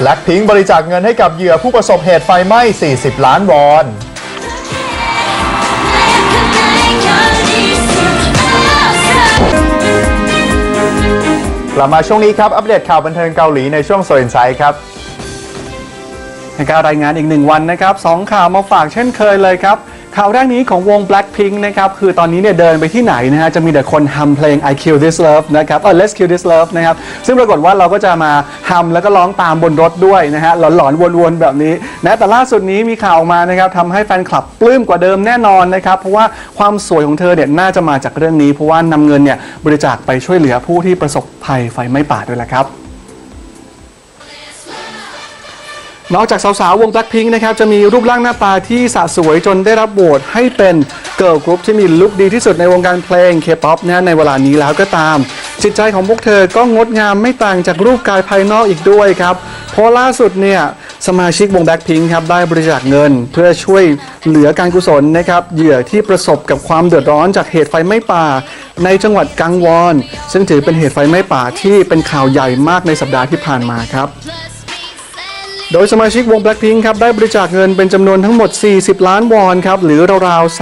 Blackpink บริจาคเงินให้กับเหยื่อผู้ประสบเหตุไฟไหม้ 40 ล้านวอน กลับมาช่วงนี้ครับ อัปเดตข่าวบันเทิงเกาหลีในช่วงโซนไซครับในการรายงานอีกหนึ่งวันนะครับสองข่าวมาฝากเช่นเคยเลยครับ ข่าวแรกนี้ของวง Blackpink นะครับ คือตอนนี้เนี่ยเดินไปที่ไหนนะฮะ จะมีแต่คนฮัมเพลง I Kill This Love นะครับเออ Let's Kill This Love นะครับ ซึ่งปรากฏว่าเราก็จะมาฮัมแล้วก็ร้องตามบนรถด้วยนะฮะ หลอนๆ วนๆ แบบนี้นะแต่ล่าสุดนี้มีข่าวออกมานะครับทำให้แฟนคลับปลื้มกว่าเดิมแน่นอนนะครับ เพราะว่าความสวยของเธอเนี่ยน่าจะมาจากเรื่องนี้ เพราะว่านำเงินเนี่ยบริจาคไปช่วยเหลือผู้ที่ประสบภัยไฟไหม้ป่าด้วยแหละครับ นอกจากสาวๆ วง Blackpink นะครับ จะมีรูปร่างหน้าตาที่สะสวยจนได้รับโหวตให้เป็นเกิร์ลกรุ๊ปที่มีลุคดีที่สุดในวงการเพลง K-POP นะในเวลานี้แล้วก็ตาม จิตใจของพวกเธอก็งดงามไม่ต่างจากรูปกายภายนอกอีกด้วยครับ เพราะล่าสุดเนี่ยสมาชิกวง Blackpink ครับได้บริจาคเงิน เพื่อช่วยเหลือการกุศลนะครับเหยื่อที่ประสบกับความเดือดร้อนจากเหตุไฟไหม้ป่า ในจังหวัดกังวอน ซึ่งถือเป็นเหตุไฟไหม้ป่าที่เป็นข่าวใหญ่มากในสัปดาห์ที่ผ่านมาครับ โดยสมาชิกวง Blackpink ครับได้บริจาคเงินเป็นจำนวนทั้งหมด 40 ล้านวอนครับหรือราวๆ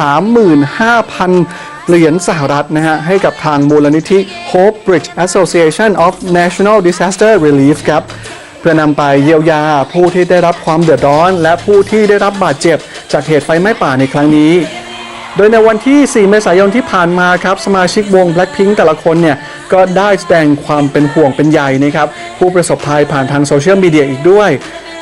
35,000 เหรียญสหรัฐนะฮะให้กับทางมูลนิธิ Hope Bridge Association of National Disaster Relief ครับเพื่อนำไปเยียวยาผู้ที่ได้รับความเดือดร้อน และผู้ที่ได้รับบาดเจ็บ จากเหตุไฟไหม้ป่าในครั้งนี้ โดยในวันที่ 4 เมษายนที่ผ่านมาครับสมาชิกวง Blackpink แต่ละคนเนี่ยก็ได้แสดงความเป็นห่วงเป็นใยนะครับผู้ประสบภัยผ่านทางโซเชียลมีเดียอีกด้วย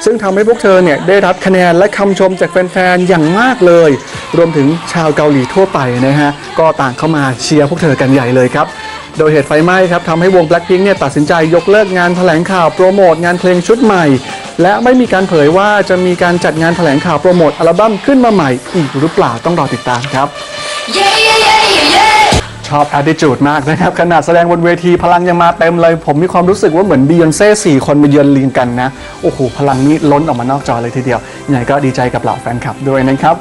ซึ่งทำให้พวกเธอเนี่ยได้รับคะแนนและคำชมจากแฟนๆ อย่างมากเลย รวมถึงชาวเกาหลีทั่วไปนะฮะ ก็ต่างเข้ามาเชียร์พวกเธอกันใหญ่เลยครับ โดยเหตุไฟไหม้ครับทำให้วง Blackpink เนี่ยตัดสินใจยกเลิกงานแถลงข่าวโปรโมทงานเพลงชุดใหม่ และไม่มีการเผยว่าจะมีการจัดงานแถลงข่าวโปรโมทอัลบั้มขึ้นมาใหม่อีกหรือเปล่าต้องรอติดตามครับ Yeah, yeah, yeah, yeah, yeah. ชอบ attitude มากนะครับ ขนาดแสดงบนเวทีพลังยังมาเต็มเลย ผมมีความรู้สึกว่าเหมือนบียอนเซ่สี่คนมาเยือนเรียงกันนะ โอ้โห พลังนี้ล้นออกมานอกจอเลยทีเดียวยังไงก็ดีใจกับเหล่าแฟนคลับด้วยนะครับ